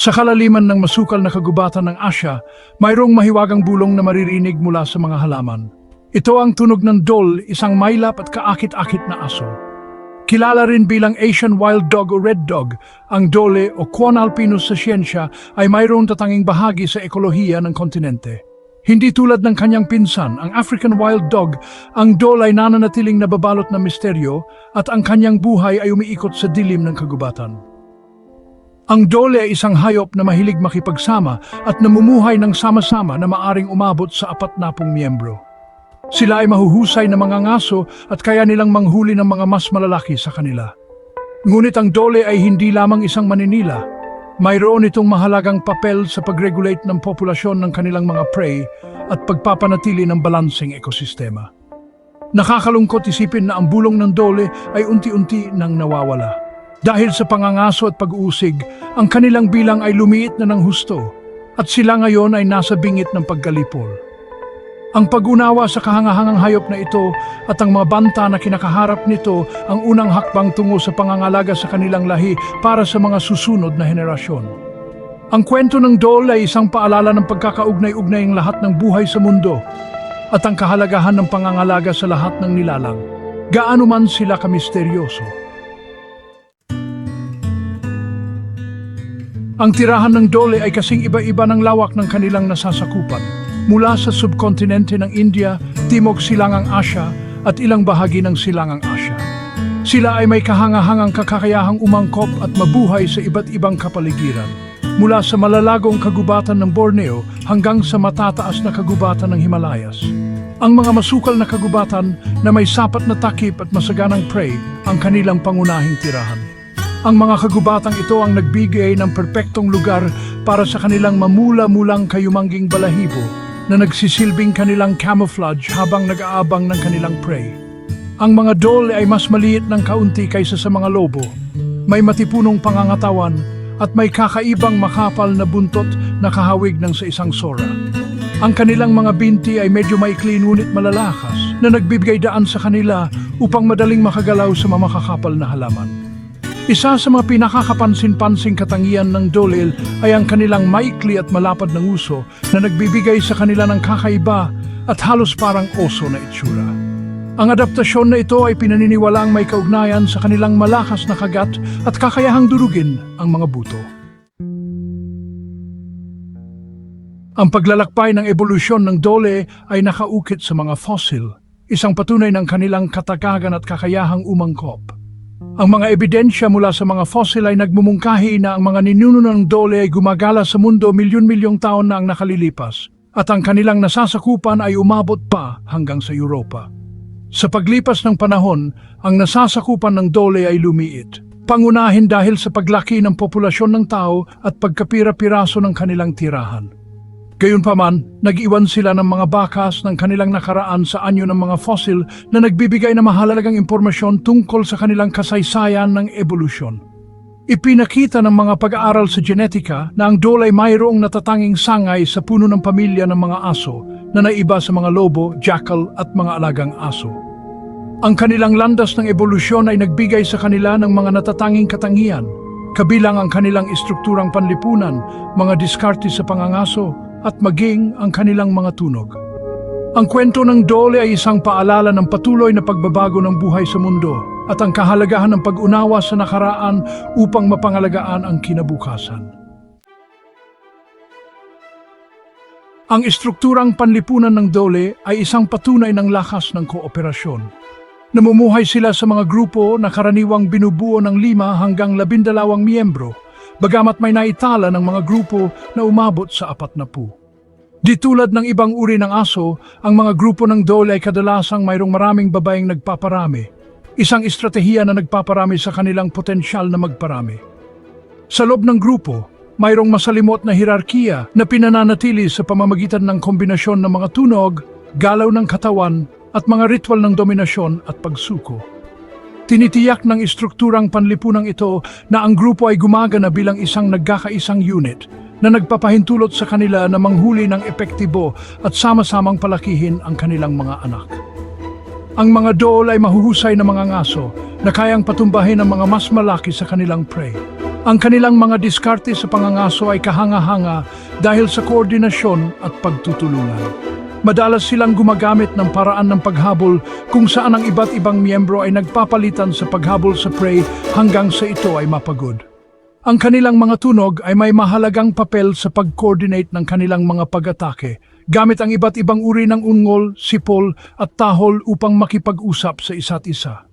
Sa kalaliman ng masukal na kagubatan ng Asya, mayroong mahiwagang bulong na maririnig mula sa mga halaman. Ito ang tunog ng dol, isang mailap at kaakit-akit na aso. Kilala rin bilang Asian Wild Dog o Red Dog, ang dole o Quon alpinus sa siyensya ay mayroong tatanging bahagi sa ekolohiya ng kontinente. Hindi tulad ng kanyang pinsan, ang African Wild Dog, ang dole ay nananatiling nababalot ng misteryo at ang kanyang buhay ay umiikot sa dilim ng kagubatan. Ang dole ay isang hayop na mahilig makipagsama at namumuhay ng sama-sama na maaring umabot sa apat na pung miyembro. Sila ay mahuhusay na mga ngaso at kaya nilang manghuli ng mga mas malalaki sa kanila. Ngunit ang dole ay hindi lamang isang maninila. Mayroon itong mahalagang papel sa pag-regulate ng populasyon ng kanilang mga prey at pagpapanatili ng balanseng ekosistema. Nakakalungkot isipin na ang bulong ng dole ay unti-unti nang nawawala. Dahil sa pangangaso at pag-uusig, ang kanilang bilang ay lumiit na ng husto at sila ngayon ay nasa bingit ng pagkalipol. Ang pag-unawa sa kahangahangang hayop na ito at ang mga banta na kinakaharap nito ang unang hakbang tungo sa pangangalaga sa kanilang lahi para sa mga susunod na henerasyon. Ang kwento ng Dole ay isang paalala ng pagkakaugnay-ugnay ng lahat ng buhay sa mundo at ang kahalagahan ng pangangalaga sa lahat ng nilalang, gaano man sila kamisteryoso. Ang tirahan ng Dole ay kasing iba-iba ng lawak ng kanilang nasasakupan, mula sa subkontinente ng India, Timog Silangang Asya at ilang bahagi ng Silangang Asya. Sila ay may kahangahangang kakakayahang umangkop at mabuhay sa iba't ibang kapaligiran, mula sa malalagong kagubatan ng Borneo hanggang sa matataas na kagubatan ng Himalayas. Ang mga masukal na kagubatan na may sapat na takip at masaganang prey ang kanilang pangunahing tirahan. Ang mga kagubatang ito ang nagbigay ng perpektong lugar para sa kanilang mamula-mulang kayumangging balahibo na nagsisilbing kanilang camouflage habang nag-aabang ng kanilang prey. Ang mga dole ay mas maliit ng kaunti kaysa sa mga lobo. May matipunong pangangatawan at may kakaibang makapal na buntot na kahawig ng sa isang sora. Ang kanilang mga binti ay medyo maikli ngunit malalakas na nagbibigay daan sa kanila upang madaling makagalaw sa mga makakapal na halaman. Isa sa mga pinakakapansin-pansing katangian ng Dolil ay ang kanilang maikli at malapad ng uso na nagbibigay sa kanila ng kakaiba at halos parang oso na itsura. Ang adaptasyon na ito ay pinaniniwalaang may kaugnayan sa kanilang malakas na kagat at kakayahang durugin ang mga buto. Ang paglalakbay ng ebolusyon ng dole ay nakaukit sa mga fossil, isang patunay ng kanilang katagagan at kakayahang umangkop. Ang mga ebidensya mula sa mga fossil ay nagmumungkahi na ang mga ninuno ng dole ay gumagala sa mundo milyon-milyong taon na ang nakalilipas at ang kanilang nasasakupan ay umabot pa hanggang sa Europa. Sa paglipas ng panahon, ang nasasakupan ng dole ay lumiit. Pangunahin dahil sa paglaki ng populasyon ng tao at pagkapira-piraso ng kanilang tirahan. Gayunpaman, nag-iwan sila ng mga bakas ng kanilang nakaraan sa anyo ng mga fossil na nagbibigay ng mahalagang impormasyon tungkol sa kanilang kasaysayan ng ebolusyon. Ipinakita ng mga pag-aaral sa genetika na ang dole ay mayroong natatanging sangay sa puno ng pamilya ng mga aso na naiba sa mga lobo, jackal at mga alagang aso. Ang kanilang landas ng ebolusyon ay nagbigay sa kanila ng mga natatanging katangian, kabilang ang kanilang istrukturang panlipunan, mga diskarte sa pangangaso, at maging ang kanilang mga tunog. Ang kwento ng Dole ay isang paalala ng patuloy na pagbabago ng buhay sa mundo at ang kahalagahan ng pag-unawa sa nakaraan upang mapangalagaan ang kinabukasan. Ang istrukturang panlipunan ng Dole ay isang patunay ng lakas ng kooperasyon. Namumuhay sila sa mga grupo na karaniwang binubuo ng lima hanggang labindalawang miyembro, bagamat may naitala ng mga grupo na umabot sa apat na pu. Di tulad ng ibang uri ng aso, ang mga grupo ng dole ay kadalasang mayroong maraming babaeng nagpaparami, isang estratehiya na nagpaparami sa kanilang potensyal na magparami. Sa loob ng grupo, mayroong masalimot na hirarkiya na pinananatili sa pamamagitan ng kombinasyon ng mga tunog, galaw ng katawan at mga ritual ng dominasyon at pagsuko. Tinitiyak ng istrukturang panlipunang ito na ang grupo ay gumagana bilang isang nagkakaisang unit na nagpapahintulot sa kanila na manghuli ng epektibo at sama-samang palakihin ang kanilang mga anak. Ang mga dool ay mahuhusay na mga ngaso na kayang patumbahin ang mga mas malaki sa kanilang prey. Ang kanilang mga diskarte sa pangangaso ay kahanga-hanga dahil sa koordinasyon at pagtutulungan. Madalas silang gumagamit ng paraan ng paghabol kung saan ang iba't ibang miyembro ay nagpapalitan sa paghabol sa prey hanggang sa ito ay mapagod. Ang kanilang mga tunog ay may mahalagang papel sa pag-coordinate ng kanilang mga pag-atake gamit ang iba't ibang uri ng ungol, sipol at tahol upang makipag-usap sa isa't isa.